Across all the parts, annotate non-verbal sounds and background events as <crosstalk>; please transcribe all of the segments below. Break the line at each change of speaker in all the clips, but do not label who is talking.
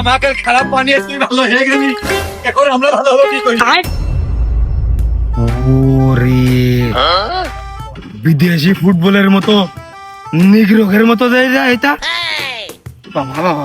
আমাকে খারাপ বানিয়ে তুই ভালো হয়ে গেলি। এখন আমরা ভালো হব কি করি?
ওরে। বিদেশি ফুটবলের মতো নিগ্রহের মতো যায় যায় এটা। বাবা বাবা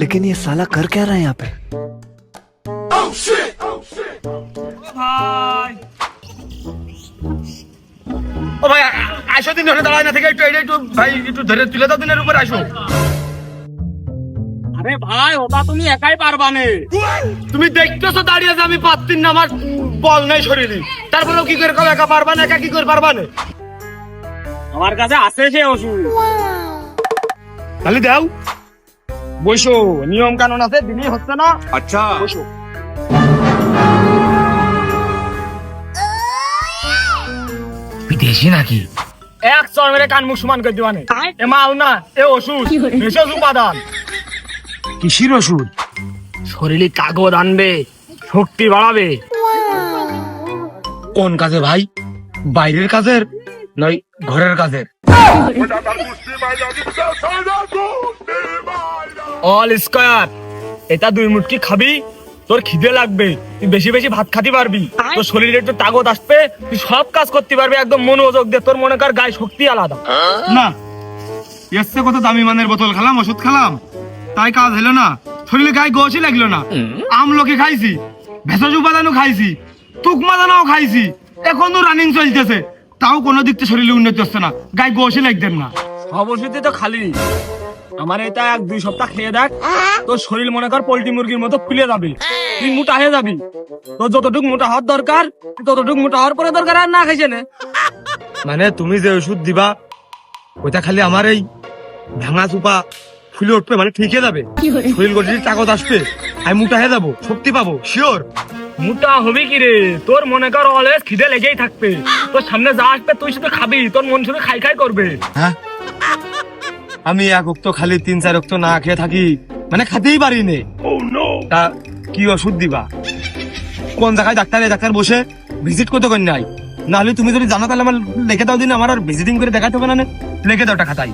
लेकिन ये साला कर क्या रहा है यहाँ पे
ও ভাই আ- আসো দিন ধরে দাঁড়ায় না থেকে একটু এটা একটু ভাই একটু ধরে তুলে দাও দিনের উপর আসো
আরে ভাই ওটা তুমি একাই পারবা নে
তুমি দেখতেছো দাঁড়িয়ে যে আমি পাচ্ছি না আমার বল নাই শরীরে তারপরেও কি করে কবে একা পারবা না একা কি করে পারবা না
আমার কাছে আছে সে ওষুধ
তাহলে দাও বসো নিয়ম কানুন আছে দিনই হচ্ছে না?
আচ্ছা।
বসো বিদেশি নাকি?
এক চর মেরে কান মুখ সমান করে দিবানে। এ মাল না এ ওষুধ ভেষজ উপাদান।
কিসির ওষুধ?
শরীরে কাগজ আনবে শক্তি বাড়াবে।
কোন কাজে ভাই? বাইরের কাজের? নয় ঘরের কাজের।
অল স্কয়ার এটা দুই মুটকি খাবি তোর খিদে লাগবে তুই বেশি বেশি ভাত খাতে পারবি। তোর শরীরে একটু তাগত আসবে তুই সব কাজ করতে পারবি একদম মনোযোগ দিয়ে। তোর মনে কর গায়ে শক্তি আলাদা।
না এসছে কত দামি মানের বোতল খেলাম ওষুধ খেলাম? তাই কাজ হলো না। শরীরে গায়ে গোসই লাগল না। আমলকি খাইছি ভেষজ উপাদানও খাইছি তুকমাদানাও খাইছি এখনও রানিং চলতেছে। তাও কোনো দিক থেকে শরীরে উন্নতি হচ্ছে না। গায়ে গোসই লাগতেন না।
সব ওষুধই তো খালি। আমার এটা এক দুই সপ্তাহ খেয়ে দেখ তোর শরীর মনে কর পোল্ট্রি মুরগির মতো ফুলে যাবে। তুই মোটা হয়ে যাবি। তোর যতটুকু মোটা হওয়ার দরকার ততটুকু মোটা হওয়ার পরে দরকার আর না খাইছে না।
মানে তুমি যে ওষুধ দিবা ওইটা খালি আমার এই ভাঙা চুপা ফুলে উঠবে মানে ঠিক হয়ে যাবে। শরীর গঠিত তাকত আসবে। আমি মোটা হয়ে যাব শক্তি পাবো শিওর
মোটা হবি কি রে? তোর মনে কর অলওয়েজ খিদে লেগেই থাকবে। তোর সামনে যা আসবে তুই শুধু খাবি তোর মন শুধু খাই খাই করবে।
হ্যাঁ? আমি এক অক্ত খালি তিন চার অক্ত না খেয়ে থাকি মানে খেতেই পারি নে তা কি ওষুধ দিবা? কোন জায়গায় ডাক্তার ডাক্তার বসে ভিজিট করতে করেন নাই নাহলে তুমি যদি জানো তাহলে আমার লিখে দাও দিন আমার আর ভিজিটিং করে দেখাতে হবে না নে। লিখে দাও খাতায়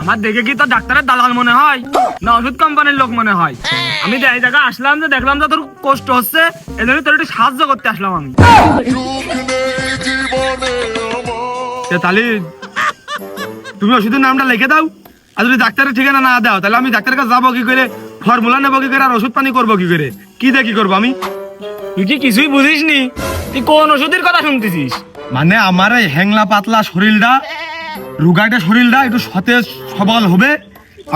আমার দেখে কি তোর ডাক্তারের দালাল মনে হয়? না ওষুধ কোম্পানির লোক মনে হয়? আমি এই জায়গায় আসলাম যে দেখলাম যে তোর কষ্ট হচ্ছে এজন্য তোর একটু সাহায্য করতে আসলাম আমি।
তাহলে তুমি ওষুধের নামটা লিখে দাও আর যদি ডাক্তারের ঠিকানা না দাও তাহলে আমি ডাক্তারের কাছে যাব কি করে? ফর্মুলা নেব কি করে আর ওষুধ পানি করব কি করে? কি কি করব আমি?
তুই কি কিছুই বুঝিস নি তুই কোন ওষুধের কথা শুনতেছিস?
মানে আমার এই হ্যাংলা পাতলা শরীরটা রুগাটা শরীরটা একটু সতেজ সবল হবে।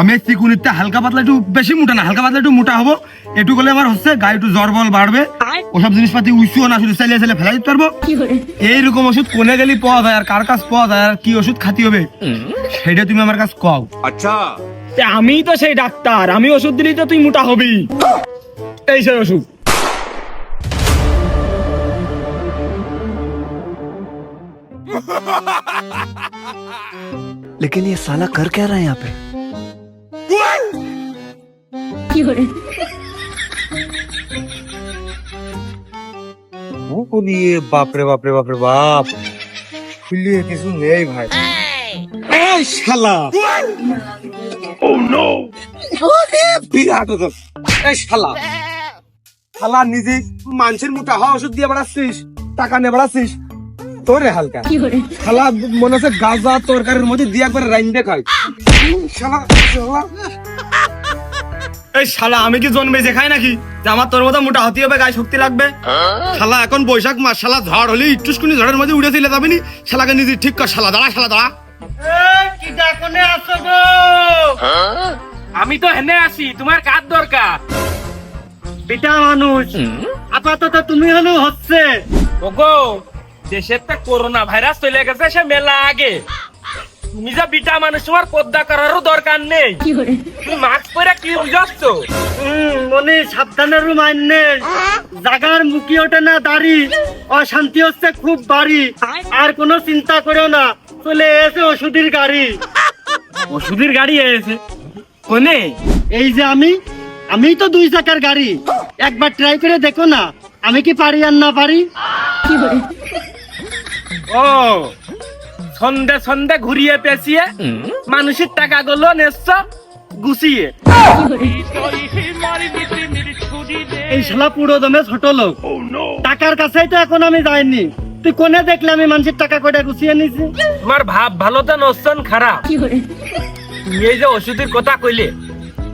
আমি এই চিকুনিতে হালকা পাতলা একটু বেশি মোটা না হালকা পাতলা একটু মোটা হব। একটু করলে আমার হচ্ছে গায়ে একটু জ্বর বল বাড়বে। ওসব জিনিসপাতি উইসিও না শুধু চালিয়ে চালিয়ে ফেলা দিতে পারব। এইরকম ওষুধ কোনে গেলি পাওয়া যায় আর কার কাছ পাওয়া যায় আর কি ওষুধ খাতি হবে? সেটা তুমি আমার কাছে কও।
আচ্ছা।
তে আমি তো সেই ডাক্তার আমি ওষুধ দিলেই তো তুই মোটা হবি। এই সেই ওষুধ। <laughs>
लेकिन ये साला कर क्या रहा है यहाँ पे
ফুলিয়ে বাপরে বাপরে বাপরে বাপ ফুলিয়ে কিছু নেই ভাই এই শালা ও নো বিরাট ওদের। এই শালা শালা নিজে মানুষের মোটা হওয়া ওষুধ দিয়ে বেড়াচ্ছিস টাকা নিয়ে বেড়াচ্ছিস তোরে হালকা। শালা মনে হচ্ছে গাজা তরকারির মধ্যে দিয়ে একবার রাইন্দে খাই শালা শালা।
এই শালা আমি কি জন্মেছে খাই নাকি? যে আমার তোর মতো মোটা হতে হবে গায়ে শক্তি লাগবে?
শালা এখন বৈশাখ মাস শালা ঝড় হলে ইটুসকুনি ঝড়ের মধ্যে উড়ে চলে যাবেনি শালাকে নিজে ঠিক কর শালা দাঁড়া শালা দাঁড়া।
আসো আমি তো হেনে আছি তোমার কার দরকার? বেটা মানুষ আপাতত তুমি হলো হচ্ছে। ওগো দেশের তো করোনা ভাইরাস চলে গেছে সে মেলা আগে। তুমি যা বিটা মানুষ তোমার পদ্মা করারও দরকার নেই। তুমি মাস্ক পরে কি বুঝাচ্ছ? মনে সাবধানের মাইনে জাগার মুখি ওঠে না দাড়ি। অশান্তি হচ্ছে খুব বাড়ি। আর কোনো চিন্তা করো না। চলে এসে ওষুধের গাড়ি। ওষুধের গাড়ি এসে। কোনে এই যে আমি
আমি তো দুই চাকার গাড়ি। একবার ট্রাই করে দেখো না আমি কি পারি আর না পারি? ও সন্ধে সন্ধে ঘুরিয়ে পেঁচিয়ে মানুষের টাকা গুলো নেছ গুছিয়ে। এই শালা পুরো দমে ছোট লোক। টাকার কাছেই তো এখন আমি যাইনি। তুই কোনে দেখলে আমি মানুষের টাকা কয়টা গুছিয়ে নিছি?
তোমার ভাব ভালো তো নসন খারাপ। তুমি এই যে ওষুধের কথা কইলে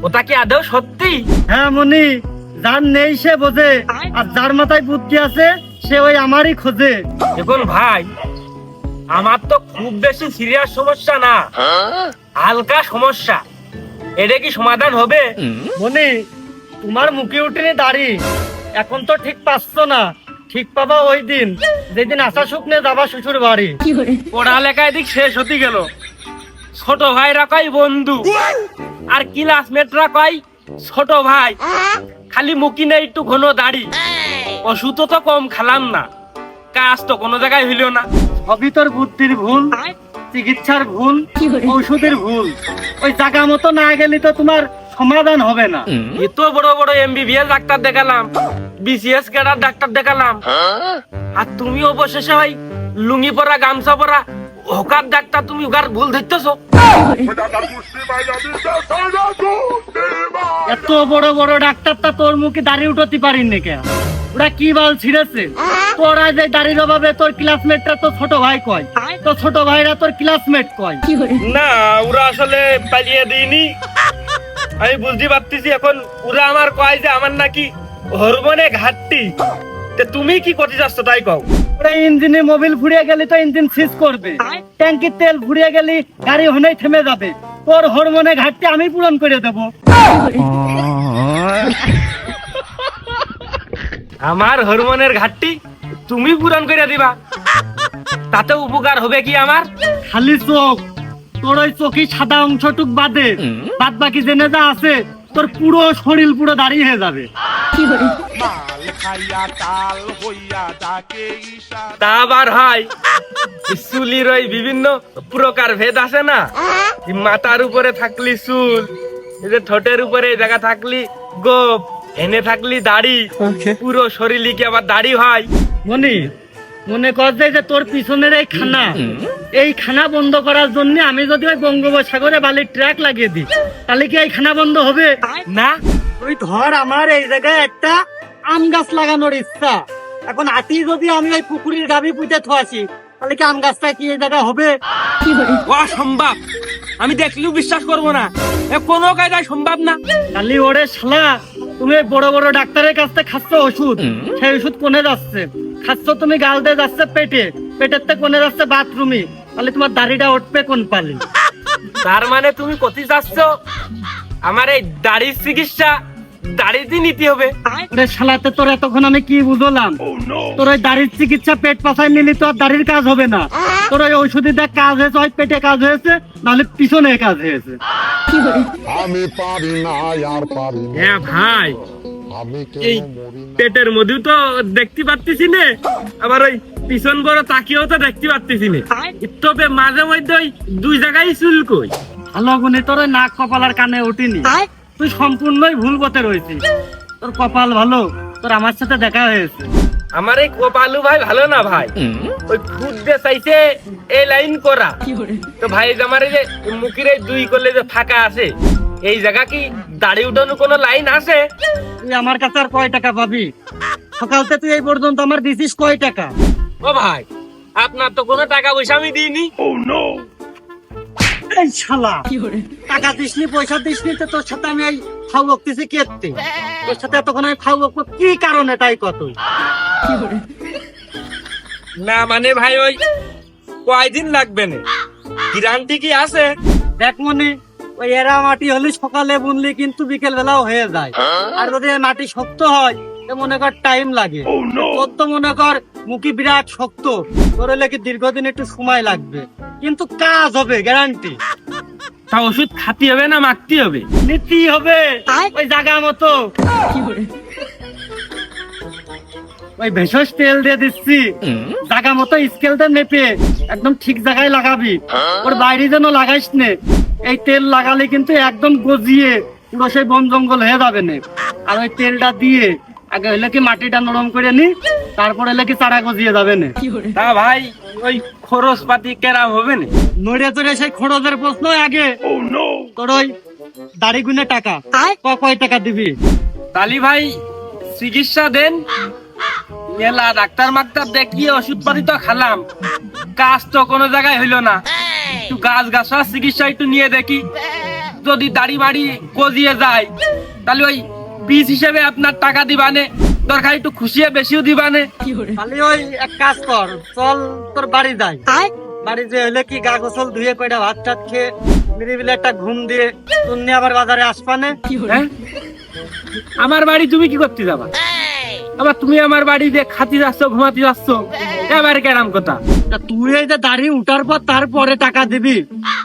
ওটা কি আদৌ সত্যি?
হ্যাঁ মনি যার নেই সে বোঝে আর যার মাথায় বুদ্ধি আছে সে ওই আমারই খোঁজে।
দেখুন ভাই আমার তো খুব বেশি সিরিয়াস সমস্যা না। হালকা সমস্যা। এটা কি সমাধান হবে?
মনি তোমার মুখে উঠেনি দাড়ি। এখন তো ঠিক পাচ্ছ না। ঠিক পাবা ওই দিন। যেদিন আশা শুকনে যাবা শ্বশুর বাড়ি।
পড়ালেখা এদিক শেষ হতে গেল। ছোট ভাইরা কয় বন্ধু। আর ক্লাসমেটরা কয় ছোট ভাই। খালি মুখি নেই একটু ঘন দাড়ি। ওষুধ তো কম খালাম না। কাজ তো কোনো জায়গায় হইল না।
সবই বুদ্ধির ভুল চিকিৎসার ভুল ঔষধের ভুল। ওই জায়গা মতো না গেলে তো তোমার সমাধান হবে না।
এত বড় বড় এমবিবিএস ডাক্তার দেখালাম বিসিএস ক্যাডার ডাক্তার দেখালাম। আর তুমি অবশেষে ভাই লুঙ্গি পরা গামছা পরা হকার ডাক্তার তুমি ওকার ভুল ধরতেছো।
এত বড় বড় ডাক্তারটা তোর মুখে দাঁড়িয়ে উঠতে পারিনি কে ওরা কি বল ছিঁড়েছে? তোরা যে দাড়ির অভাবে তোর ক্লাসমেটটা তো ছোট ভাই কয়? তো ছোট ভাইরা তোর ক্লাসমেট কয়?
না ওরা আসলে পালিয়ে দিইনি আমি বুঝতে পারতেছি এখন ওরা আমার কয় যে আমার নাকি হরমোনে ঘাটতি। তে তুমি কি করতে চাচ্ছ তাই কও?
ওরা ইঞ্জিনে মোবিল ফুরিয়ে গেলে তো ইঞ্জিন সিজ করবে। ট্যাঙ্কির তেল ফুরিয়ে গেলে গাড়ি হনেই থেমে যাবে। তোর হরমোনে ঘাটতি আমি পূরণ করে দেবো।
আমার হরমোনের ঘাটতি তুমি পূরণ করে দিবা। তাতে উপকার হবে কি আমার?
খালি চোখ। তোর ওই চোখে সাদা অংশটুক বাদে। বাদ বাকি জেনে যা আছে তোর পুরো শরীর পুরো দাঁড়িয়ে হয়ে যাবে।
তা আবার হয়। চুলির ওই বিভিন্ন প্রকার ভেদ আছে না? মাথার উপরে থাকলি চুল এই যে ঠোঁটের উপরে জায়গা থাকলি গোপ। এনে থাকলি দাড়ি। পুরো শরীরই কি আবার দাড়ি হয়
মনি মনে কর যে যে তোর পিছনের এই খানা এই খানা বন্ধ করার জন্য আমি যদি ওই বঙ্গোপসাগরে বালির ট্র্যাক লাগিয়ে দিই তাহলে কি এই খানা বন্ধ হবে?
না।
তুই ধর আমার এই জায়গায় একটা আম গাছ লাগানোর ইচ্ছা। এখন আতি যদি আমি ওই পুকুরের গাবি পুঁতে থোয়াছি তাহলে কি আম গাছটা কি এই জায়গায় হবে?
অসম্ভব। আমি দেখলেও বিশ্বাস করব না। এ কোনো কায়দায় সম্ভব না।
খালি ওরে শালা তুমি বড় বড় ডাক্তারের কাছ থেকে খাচ্ছ ওষুধ। সেই ওষুধ কোনে যাচ্ছে? খাচ্ছ তুমি গাল দিয়ে যাচ্ছে পেটে। পেটের থেকে কোনে যাচ্ছে বাথরুমে। তাহলে তোমার দাড়িটা উঠবে কোন পালি?
তার মানে তুমি কোথায় যাচ্ছ? আমার এই দাড়ির চিকিৎসা দাড়িতে নিতে হবে।
ওরে শালাতে তোর এতক্ষণ আমি কি বুঝলাম? তোর ওই দাড়ির চিকিৎসা পেট পাশায় নিলি তো আর দাড়ির কাজ হবে না। তোর ওই ওষুধে দেখ কাজ হয়েছে হয় পেটে কাজ হয়েছে নাহলে পিছনে কাজ হয়েছে।
আমি পারি না আর পারি না।
হ্যাঁ ভাই এই পেটের মধ্যেও তো দেখতে পাচ্ছিস না। আবার ওই পিছন বড় তাকিয়েও তো দেখতে পাচ্ছিস না। তবে মাঝে মধ্যে ওই দুই জায়গায় চুল কই।
ভালো গুণে তোর নাক কপাল আর কানে উঠিনি তুই সম্পূর্ণই ভুল পথে রয়েছিস। তোর কপাল ভালো তোর আমার সাথে দেখা হয়েছে।
আমার এই কপালু ভাই ভালো না ভাই? ওই খুদ দিয়ে চাইছে এই লাইন করা। তো ভাই যে আমার এই যে মুখের এই দুই করলে যে ফাঁকা আছে এই জায়গা কি দাড়ি উঠানো কোনো লাইন আছে?
তুই আমার কাছে আর কয় টাকা পাবি? সকালতে তুই এই পর্যন্ত আমার দিছিস কয় টাকা?
ও ভাই আপনার তো কোনো টাকা পয়সা আমি দিইনি।
এই শালা। টাকা দিসনি পয়সা দিসনি তো তোর সাথে আমি এই খাও বকতেছি কেতে তোর সাথে এতক্ষণ আমি খাও বকবো কি কারণে তাই কত
না মানে ভাই ওই কয়দিন লাগবে না? গ্যারান্টি কি আছে?
দেখ মনে ওই এরা মাটি হলে সকালে বুনলি কিন্তু বিকেল বেলাও হয়ে যায়। আর যদি মাটি শক্ত হয় মনে কর টাইম লাগে। তোর তো মনে কর মুখি বিরাট শক্ত। তোর কি দীর্ঘদিন একটু সময় লাগবে। কিন্তু কাজ হবে গ্যারান্টি
তা ওষুধ খাতি হবে না মাখতে হবে?
নীতি হবে ওই জায়গা মতো। ওই ভেষজ তেল দিয়ে দিচ্ছি। জায়গা মতো স্কেলটা মেপে একদম ঠিক জায়গায় লাগাবি। ওর বাইরে যেন লাগাইস নে। এই তেল লাগালে কিন্তু একদম গজিয়ে পুরো সেই বন জঙ্গল হয়ে যাবে না। আর ওই তেলটা দিয়ে আগে হলে কি মাটিটা নরম করে নি তারপরে হলে কি চারা গজিয়ে যাবে না?
তা ভাই ওই খরচ পাতি কেরাম হবে না?
নড়ে চড়ে সেই খরচের প্রশ্ন আগে। তোর ওই দাড়ি গুনে টাকা কয় টাকা দিবি?
তালি ভাই চিকিৎসা দেন। মেলা ডাক্তার মাক্তার দেখিয়ে ওষুধ পাতি তো খালাম। কাজ তো কোনো জায়গায় হইল না। একটু গাছ গাছরা চিকিৎসা একটু নিয়ে দেখি। যদি দাড়ি বাড়ি গজিয়ে যায় তাহলে ওই পিস হিসেবে আপনার টাকা দিবানে। দরকার একটু খুশিয়ে বেশিও দিবানে।
খালি ওই এক কাজ কর চল তোর বাড়ি যাই। বাড়ি যে হলে কি গা গোসল ধুয়ে কয়টা ভাত টাত খেয়ে নিরিবিলে একটা ঘুম দিয়ে নিয়ে আবার বাজারে আসবানে
হ্যাঁ? আমার বাড়ি তুমি কি করতে যাবা? আবার তুমি আমার বাড়ি দিয়ে খাতি যাচ্ছ ঘুমাতে যাচ্ছ এবার কেরাম কথা?
তা তুই এই যে দাড়ি উঠার পর তারপরে টাকা দিবি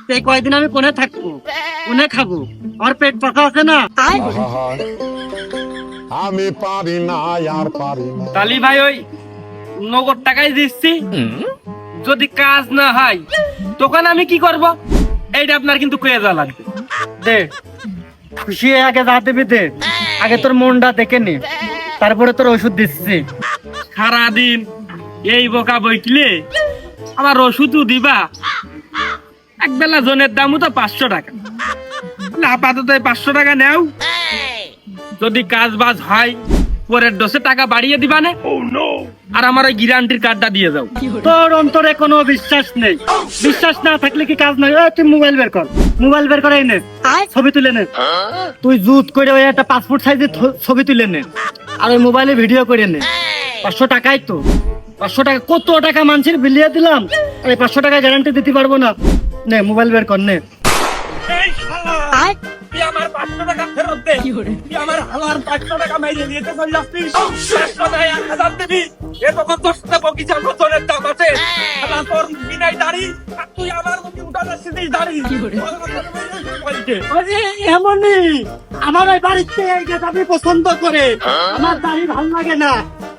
তো এই কয়দিন আমি কোনে থাকব? কোনে খাব? আমার পেট পাকা আছে না?
আমি পারি না, আর পারি না।
তালি ভাই, ওই নগদ টাকাই দিচ্ছি। যদি কাজ না হয় তখন আমি কি করব? এইটা আপনার কিন্তু কয়ে যাওয়া লাগবে।
দে, খুশি আগে যা দিবি দে। আগে তোর মনটা দেখে নে। তারপরে তোর ওষুধ দিচ্ছি।
সারাদিন এই বোকা বইকলে আমার ওষুধও দিবা। এক বেলা জনের দামও তো পাঁচশো টাকা। আপাতত পাঁচশো টাকা নেও। যদি কাজ বাজ হয় পরের ডোসে টাকা বাড়িয়ে দিবা না আর আমার ওই গ্যারান্টির কার্ডটা দিয়ে যাও
তোর অন্তরে কোনো বিশ্বাস নেই। বিশ্বাস না থাকলে কি কাজ নাই? তুই মোবাইল বের কর। মোবাইল বের করে নে। ছবি তুলে নে। তুই জুত করে ওই একটা পাসপোর্ট সাইজে ছবি তুলে নে। আর ওই মোবাইলে ভিডিও করে নে। পাঁচশো টাকাই তো। পাঁচশো টাকা কত টাকা মানুষের বিলিয়ে দিলাম? আর এই পাঁচশো টাকা গ্যারান্টি দিতে পারব না। নে মোবাইল বের কর নে।
এই আমার পাঁচশো টাকা ফেরত দে তুই আমার পাঁচশো টাকা মেরে নিতে চলে যাচ্ছিস পাঁচশো টাকা এক হাজার দিবি। এ তখন দশটা বগিচার মতনের দাম আছে। শালা তোর বিনাই দাড়ি আর তুই আমার মধ্যে উঠা যাচ্ছিস দাড়ি।
এমনই। আমার ওই বাড়িতে এই গেট আমি পছন্দ করে আমার দাড়ি ভালো লাগে না।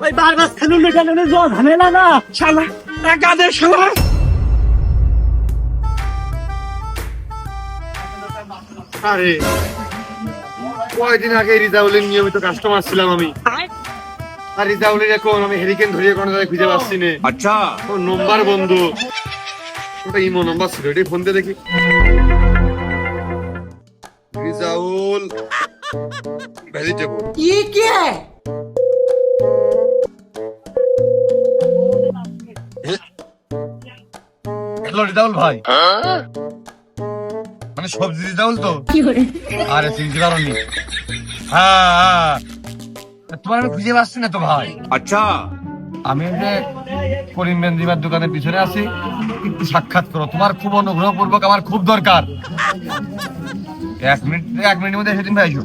ওই বারবার খেলুন খেলুন ঝামেলা না।
শালা টাকা দে শালা।
আরে। কয়দিন আগে রিজাউলের নিয়মিত কাস্টমার ছিলাম আমি। আর? রিজাউলের এখন আমি হেরিকেন ধরিয়ে কোনো জায়গায় খুঁজে পাচ্ছি না।
আচ্ছা।
ও নম্বর বন্ধ। ওটা ইমো নম্বর ছিল এটাই ফোন দিয়ে দেখি। রিজাউল ভেজিটেবল
হ্যালো রিজাউল ভাই। মানে সবজি রিজাউল তো? আরে চিনতে পারোনি হ্যাঁ হ্যাঁ। তোমার আমি খুঁজে পাচ্ছি না তো ভাই। আচ্ছা। আমি যে করিম বেঞ্জিমার দোকানের পিছনে আছি একটু সাক্ষাৎ করো। তোমার খুব অনুগ্রহ পূর্বক আমার খুব দরকার। এক মিনিট এক মিনিটের মধ্যে সেদিন ভাই আইসো।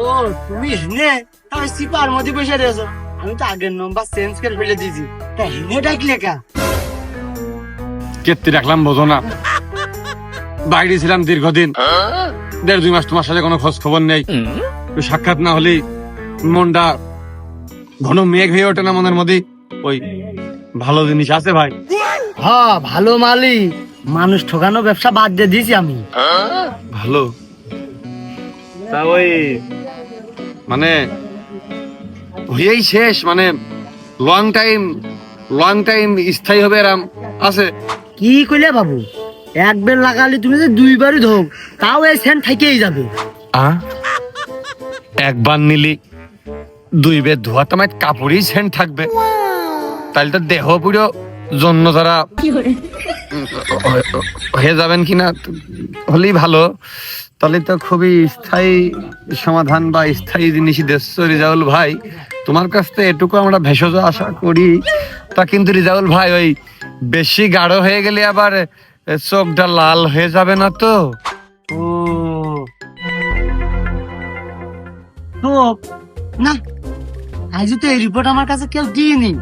ও তুমি হেনে আমি সিপার মধ্যে বসে রয়েছো। আমি তো আগের নম্বর চেঞ্জ করে ফেলে দিয়েছি। তা হেনে ডাকলে কা?
কেত্তি রাখলাম বোঝো না বাইরে ছিলাম দীর্ঘদিন। দেড় দুই মাস তোমার সাথে কোনো খোঁজ খবর নেই। সাক্ষাৎ না হলেই মনটা ঘন মেঘ হয়ে ওঠে না মনের মধ্যে। ওই ভালো জিনিস আছে ভাই।
হ্যাঁ ভালো মালি মানুষ ঠকানো ব্যবসা বাদ দিয়ে দিয়েছি আমি।
ভালো। তা ওই মানে হয়েই শেষ মানে লং টাইম লং টাইম স্থায়ী হবে এরাম আছে।
কি কইলে বাবু? একবার লাগালে তুমি যে দুইবারই ধোক তাও এই সেন্ট থেকেই যাবে।
আ? একবার নিলি দুই বের ধোয়া তোমার কাপড়ই সেন্ট থাকবে। তাহলে তো দেহ পুরো জন্য যারা হয়ে যাবেন কিনা হলেই ভালো। তাহলে তো খুবই স্থায়ী সমাধান বা স্থায়ী জিনিসই দেখছ রিজাউল ভাই। তোমার কাছ থেকে এটুকু আমরা ভেষজ আশা করি। তা কিন্তু রিজাউল ভাই, ওই বেশি গাঢ় হয়ে গেলে আবার চোখটা লাল হয়ে যাবে না তো?
না আজ তো এই রিপোর্ট আমার কাছে কেউ দিইনি।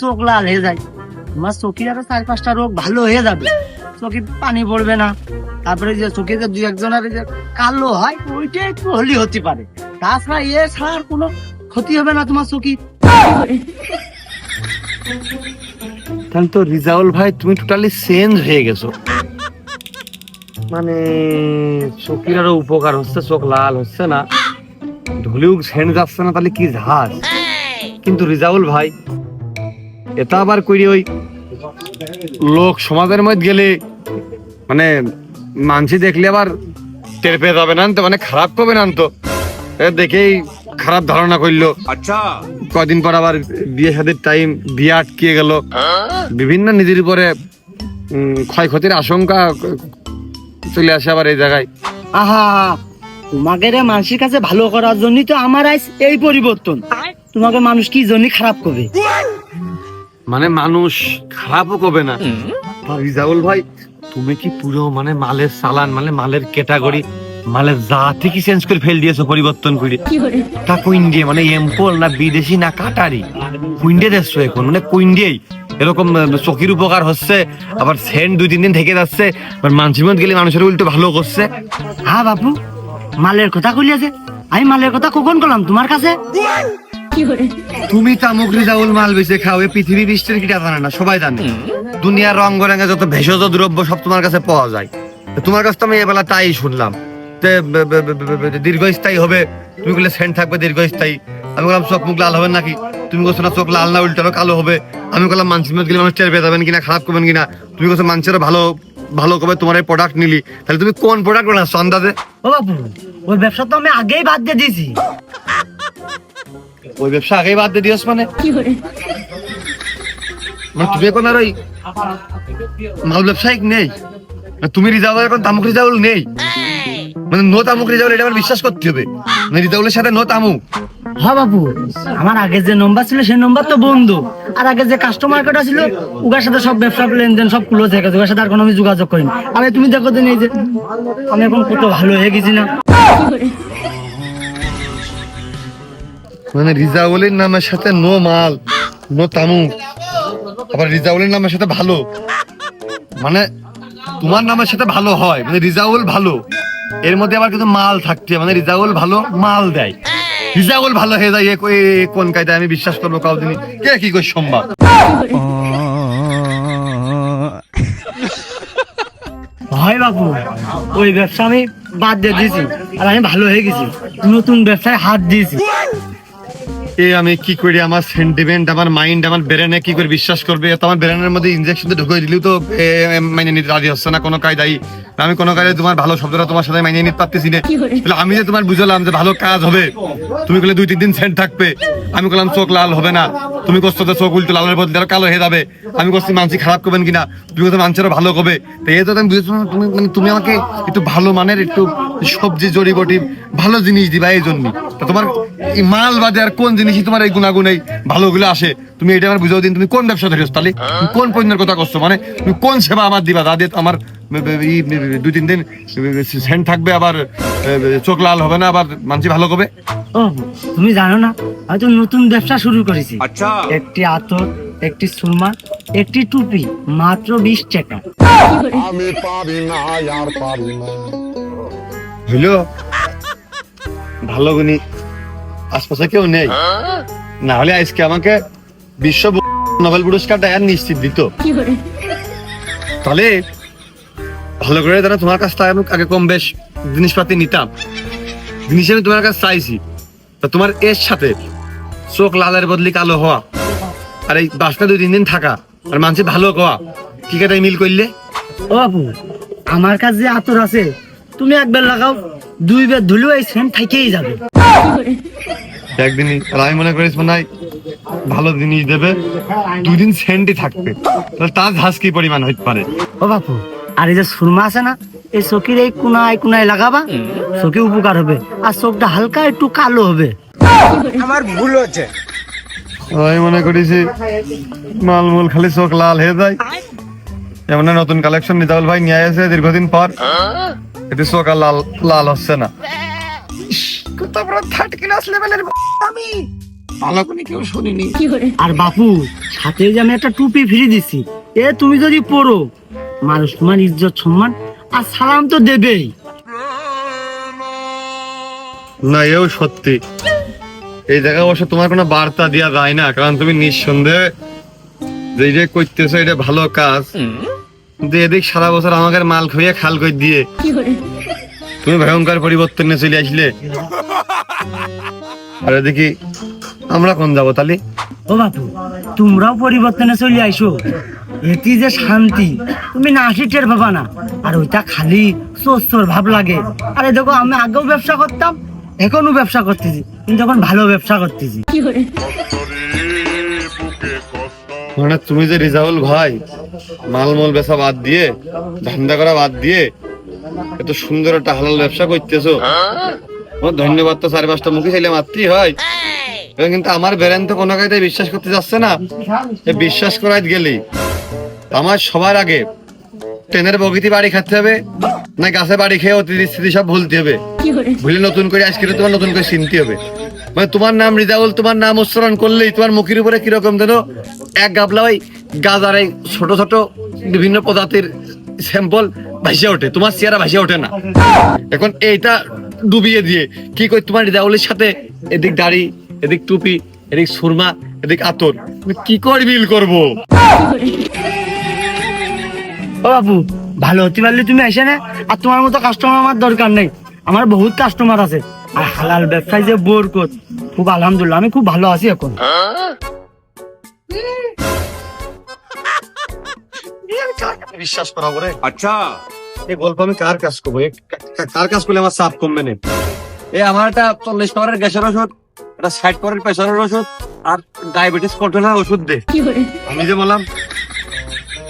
চোখ লাল হয়ে যায়। আমার চোখের আরও চার পাঁচটা রোগ ভালো হয়ে যাবে। চোখে পানি পড়বে না। তারপরে যে চোখে যে দুই একজনের যে কালো হয় ওইটা একটু হলি হতে পারে। তাছাড়া এ ছাড়া আর কোনো ক্ষতি হবে না তোমার চোখে।
তাহলে তো রিজাউল ভাই তুমি টোটালি চেঞ্জ হয়ে গেছো। মানে চোখের আরও উপকার হচ্ছে চোখ লাল হচ্ছে না। ধুলিও সেন যাচ্ছে না তাহলে কি ঝাঁজ? কিন্তু রিজাউল ভাই এটা আবার করি ওই লোক সমাজের মধ্যে গেলে মানে মানসি দেখলে আবার টের পেয়ে যাবে না তো মানে খারাপ করবে না তো দেখেই খারাপ ধারণা করল। আচ্ছা। কদিন পর আবার বিয়ে সাদের টাইম বিয়ে আটকে গেল। বিভিন্ন নিজের উপরে ক্ষয়ক্ষতির আশঙ্কা চলে আসে আবার এই জায়গায়।
আহা তোমাকে রে মানুষের কাছে ভালো করার জন্যই তো আমার আইস এই পরিবর্তন। তোমাকে মানুষ কি জন্য খারাপ করবে?
মানে মানুষ খারাপও করবে না। রিজাউল ভাই তুমি কি পুরো মানে মালের সালান মানে মালের ক্যাটাগরি মালের জাতি কি চেঞ্জ করে ফেল দিয়েছ পরিবর্তন করে? তা কুইন মানে এম্পল না বিদেশি না কাটারি? দেখছ এখন? মানে কুইন এরকম চোখের উপকার হচ্ছে আবার সেন্ট দুই তিন দিন থেকে যাচ্ছে আবার মানুষের মধ্যে গেলে মানুষের উল্টো ভালো করছে।
হ্যাঁ বাপু মালের কথা কইলিয়াছে আমি মালের কথা কখন করলাম তোমার কাছে?
তুমি তামুক রিজাউল মাল বেচে খাও এ পৃথিবী বিশ্বের কিটা জানে না সবাই জানে। দুনিয়ার রঙ বেরঙে যত ভেষজ দ্রব্য সব তোমার কাছে পাওয়া যায়। তোমার কাছে তো আমি এবেলা তাই শুনলাম। দীর্ঘস্থায়ী হবে তুমি বলে সেন্ট থাকবে দীর্ঘস্থায়ী। আমি বললাম চোখ মুখ লাল হবে নাকি? তুমি বলছো না চোখ লাল না উল্টারও কালো হবে। আমি বললাম মানুষের মধ্যে গেলে মানুষ টের পেয়ে যাবেন কিনা খারাপ করবেন কিনা? তুমি বলছো মানুষেরও ভালো ভালো করবে তোমার এই প্রোডাক্ট নিলি। তাহলে তুমি কোন প্রোডাক্ট বানাচ্ছ আন্দাজে?
ও বাপু ওই ব্যবসা তো আমি আগেই বাদ দিয়ে দিয়েছি।
ওই ব্যবসা আগেই বাদ দিয়ে দিওস মানে? মানে তুমি এখন আর ওই মাল ব্যবসায়িক নেই? মানে তুমি রিজাউল এখন তামুক রিজাউল নেই? মানে নো তামুক রিজাউল এটা আমার বিশ্বাস করতে হবে। মানে রিজাউলের সাথে নো তামুক।
হ্যাঁ বাপু আমার আগে যে নম্বর ছিল সেই নম্বর তো বন্ধ। আর আগে যে কাস্টমার কেটা ছিল উগার সাথে সব ব্যবসা লেনদেন সব ক্লোজ হয়ে গেছে উগার সাথে আর কোনো আমি যোগাযোগ করিনি। আরে তুমি দেখো তো এই যে আমি এখন কত ভালো হয়ে গেছি না।
মানে রিজাউলের নামের সাথে নো মাল, নো তামুক। আবার রিজাউলের নামের সাথে ভালো। মানে তোমার নামের সাথে ভালো হয় মানে রিজাউল ভালো। এর মধ্যে আবার কিন্তু মাল থাকতে মানে রিজাউল ভালো মাল দেয়। রিজাউল ভালো হয়ে যায়, এ কো- কোন কায়দায় আমি বিশ্বাস করব কাউদিনই কে কি করে সম্ভব?
হয় বাপু, ওই ব্যবসা আমি বাদ দিয়ে দিয়েছি, আর আমি ভালো হয়ে গেছি। নতুন ব্যবসায় হাত দিয়েছি।
এ আমি কি করি? আমার সেন্টিমেন্ট আমার মাইন্ড আমার ব্রেনে কি করে বিশ্বাস করবে? তো আমার ব্রেনের মধ্যে ইনজেকশন তো ঢুকিয়ে দিলেও তো নিতে রাজি হচ্ছে না, কোনো কায়দাই আমি কোনো কাজে তোমার ভালো শব্দটা তোমার সাথে মাইনে নিতে পারতেছি না। আমি যে তোমার বুঝলাম যে ভালো কাজ হবে তুমি বলে দুই তিন দিন সেন্ট থাকবে। আমি বললাম চোখ লাল হবে না। তুমি তো চোখ উল্টো লালের বদলে আরও কালো হয়ে যাবে। আমি করছি মানসি খারাপ করবেন কিনা? তুমি করছ মানুষেরও ভালো করবে। তো এই তো আমি বুঝেছ না, তুমি মানে তুমি আমাকে একটু ভালো মানের একটু সবজি জড়িবটি ভালো জিনিস দিবা এই জন্য। তোমার এই মাল বাদে আর কোন জিনিসই তোমার এই গুণাগুণ এই ভালোগুলো আসে? তুমি এটা আমার বুঝাও দিন তুমি কোন ব্যবসা ধরেছো তাহলে কোন পণ্যের কথা করছ? মানে তুমি কোন সেবা আমার দিবা? দিয়ে আমার দুই তিন দিন সেন্ট থাকবে আবার চোখ লাল হবে না আবার মানসি ভালো করবে।
ও তুমি জানো না হয়তো নতুন ব্যবসা শুরু করেছি। একটি আতর একটি সুরমা একটি টুপি মাত্র বিশ টাকা।
আমি পারি না আর পারি না।
হইল? ভালো গুণী আশপাশে কেউ নেই। না হলে আজকে আমাকে বিশ্ব নোবেল পুরস্কারটা নিশ্চিত দিত। তাহলে ভালো করে দাদা তোমার কাছ থেকে আমি আগে কম বেশ জিনিসপাতি নিতাম। জিনিস আমি তোমার কাছে চাইছি। তা তোমার এর সাথে চোখ লালের বদলি কালো হওয়া আর এই বাসটা দুই তিন দিন থাকা আর মানুষের ভালো হওয়া কি কাটাই মিল করলে
ও বাপু আমার কাছে যে আতর আছে তুমি একবার লাগাও দুই বার ধুলেও এই সেন্ট থেকেই যাবে।
একদিনই আর আমি মনে করিস মনে ভালো জিনিস দেবে দুই দিন সেন্টই থাকবে। তার ঝাঁস কি পরিমাণ হইতে পারে?
ও বাপু আর এই যে সুরমা আছে না এই চোখের এই কোনায় কোনায় লাগাবা চোখে উপকার হবে। আর চোখটা হালকা একটু কালো হবে। আমার ভুল হচ্ছে।
আমি মনে করিছি মালমূল খালি চোখ লাল হয়ে যায়। এমন নতুন কালেকশন নিজাউল ভাই নিয়ে আসে দীর্ঘদিন পর। এতে চোখ আর লাল লাল হচ্ছে না। তারপরে থার্ড ক্লাস লেভেলের আমি। ভালো করে কেউ শুনিনি।
আর বাপু সাথে যে আমি একটা টুপি ফ্রি দিছি এ তুমি যদি পরো মানুষ তোমার ইজ্জত সম্মান আর সালাম তো দেবেই।
না এও সত্যি। এই জায়গায় অবশ্য তোমার কোনো বার্তা দেওয়া যায় না কারণ তুমি নিঃসন্দেহে যে এটা করতেছো এটা ভালো কাজ। কিন্তু এদিক সারা বছর আমাকে মাল খুঁয়ে খাল করে দিয়ে। তুমি ভয়ঙ্কর পরিবর্তনে চলে আসলে। আর এদিকে আমরা কোন যাব তাহলে
ও বাপু তোমরাও পরিবর্তনে চলে আইসো। এটি যে শান্তি তুমি না আসি টের পাবা না। আর ওইটা খালি সোর ভাব লাগে। আরে দেখো আমি আগেও ব্যবসা করতাম এখনও ব্যবসা করতেছি কিন্তু এখন ভালো ব্যবসা করতেছি।
মানে তুমি যে রিজাউল ভাই মালমল বেচা বাদ দিয়ে ধান্দা করা বাদ দিয়ে এত সুন্দর একটা হালাল ব্যবসা করতেছো। তোমার ধন্যবাদ তো চারি পাঁচটা মুখে চাইলে মাত্রই হয়। এবার কিন্তু আমার বেরেন তো কোনো কাজে বিশ্বাস করতে যাচ্ছে না। বিশ্বাস করাই গেলি। আমার সবার আগে ট্রেনের বগিতে বাড়ি খাতে হবে না গাছে বাড়ি খেয়ে অতিথি স্থিতি সব ভুলতে হবে। ভুলে নতুন করে আজকে তোমার নতুন করে চিনতে হবে। মানে তোমার নাম রিজাউল তোমার নাম উচ্চারণ করলেই তোমার মুখের উপরে কীরকম যেন এক গাবলা ওই গাজার এই ছোট ছোট বিভিন্ন প্রজাতির স্যাম্পল ভাসিয়ে ওঠে। তোমার চেহারা ভাসিয়ে ওঠে না। এখন এইটা ডুবিয়ে দিয়ে কি কই তোমার রিজাউলের সাথে এদিক দাড়ি এদিক টুপি এদিক সুরমা এদিক আতর। কি করে বিল করব?
ও বাবু ভালো হতে পারলে তুমি এসে না আর তোমার মতো কাস্টমার আমার দরকার নেই। আমার বহুত কাস্টমার আছে। আর হালাল ব্যবসায় যে বোর কর খুব আলহামদুলিল্লাহ আমি খুব ভালো আছি এখন।
বিশ্বাস করাবো রে আচ্ছা। এই গল্প আমি কার কাজ করব? কার কাজ করলে আমার চাপ কমবে না? এ আমার একটা চল্লিশ পাওয়ারের গ্যাসের ওষুধ একটা ষাট পাওয়ারের প্রেশারের ওষুধ আর ডায়াবেটিস কন্ট্রোলের ওষুধ দে। আমি যে বললাম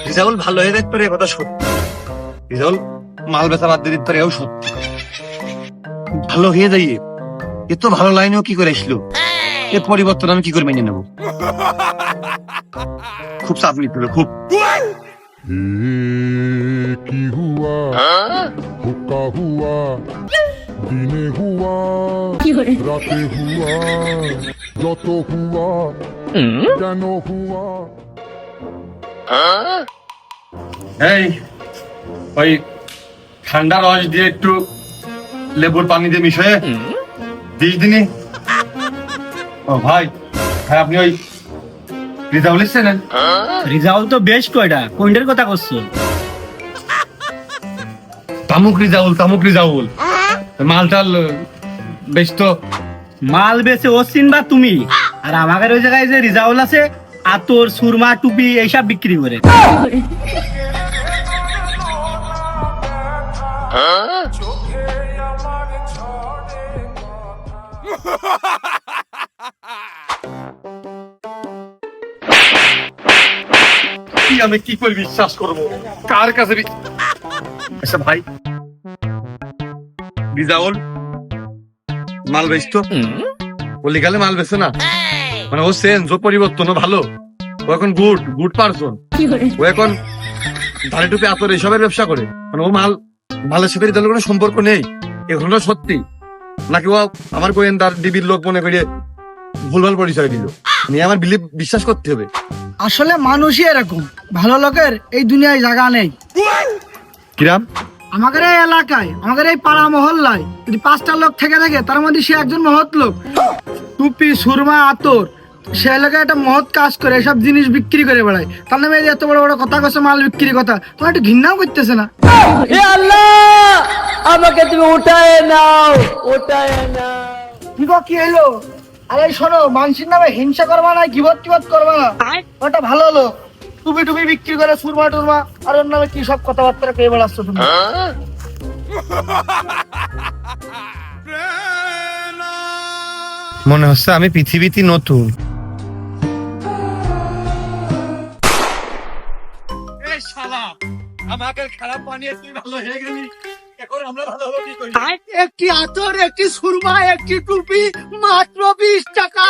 রিজাউল ভালো হয়ে যেতে পারে কথা সত্যি। রিজাউল মাল বেচা বাদ দিতে পারে সত্যি। ভালো হয়ে যাই এত ভালো লাইনেও কি করে আসলো? এর পরিবর্তন আমি কি করে মেনে নেব? খুব চাপ নিতে হবে খুব।
কি হুয়া হুয়া দিনে হুয়া রাতে হুয়া যত হুয়া কেন হুয়া?
এই ওই ঠান্ডা রস দিয়ে একটু লেবুর পানি দিয়ে মিশিয়ে দিস দিনই ও ভাই ভাই আপনি ওই রিজাউল চেনেন
রিজাল্ট তো বেশ কয়টা কোনটার কথা করছ?
তামুক রিজাউল তামুক রিজাউল। মালটাল বেশ তো।
মাল বেচে ও চিনবা তুমি। আর আমাদের ওই জায়গায় যে রিজাউল আছে আতর সুরমা টুপি এইসব বিক্রি করে।
কি আমি কি করে বিশ্বাস করব? কার কাছে আচ্ছা ভাই। রিজাউল মাল বেচ তো বলি গেলে মাল বেচে না। মানে ও সেন্স ও পরিবর্তন ও ভালো। ও এখন গুড গুড পারসন ও এখন ধারে টুপি আতর এসবের ব্যবসা করে। মানে ও মাল মালের সাথে রিজাউলের কোনো সম্পর্ক নেই। এগুলো সত্যি। নাকি ও আমার গোয়েন্দার ডিবির লোক মনে করে ভুলভাল পরিচয় দিল। নিয়ে আমার বিলিভ বিশ্বাস করতে হবে।
আসলে মানুষই এরকম। ভালো লোকের এই দুনিয়ায় জায়গা নেই।
কিরাম?
আমাদের এই এলাকায় আমাদের এই পাড়া মহল্লায় যদি পাঁচটা লোক থেকে থাকে তার মধ্যে সে একজন মহৎ লোক। টুপি সুরমা আতর। সে এলাকায় একটা মহৎ কাজ করে এসব জিনিস বিক্রি করে বেড়ায়। তার নামে এত বড় বড় কথা কছে মাল বিক্রি কথা তোমার একটু ঘৃণাও করতেছে না। আমাকে তুমি উঠায় নাও উঠায় নাও। কি গো, কি এলো আরে শোনো মানুষের নামে হিংসা করবা না গিবত টিবত করবা না। ওটা ভালো লোক। টুপি টুপি বিক্রি করে সুরমা টুরমা আর ওর নামে কি সব কথাবার্তা পেয়ে বেড়াচ্ছ তুমি? <laughs>
মনে হচ্ছে আমি পৃথিবীতে নতুন। আমাকে খারাপ বানিয়ে তুই ভালো হয়ে গেলি। এখন আমরা ভালো হব কি করি?
একটি আতর একটি সুরমা একটি টুপি মাত্র বিশ টাকা।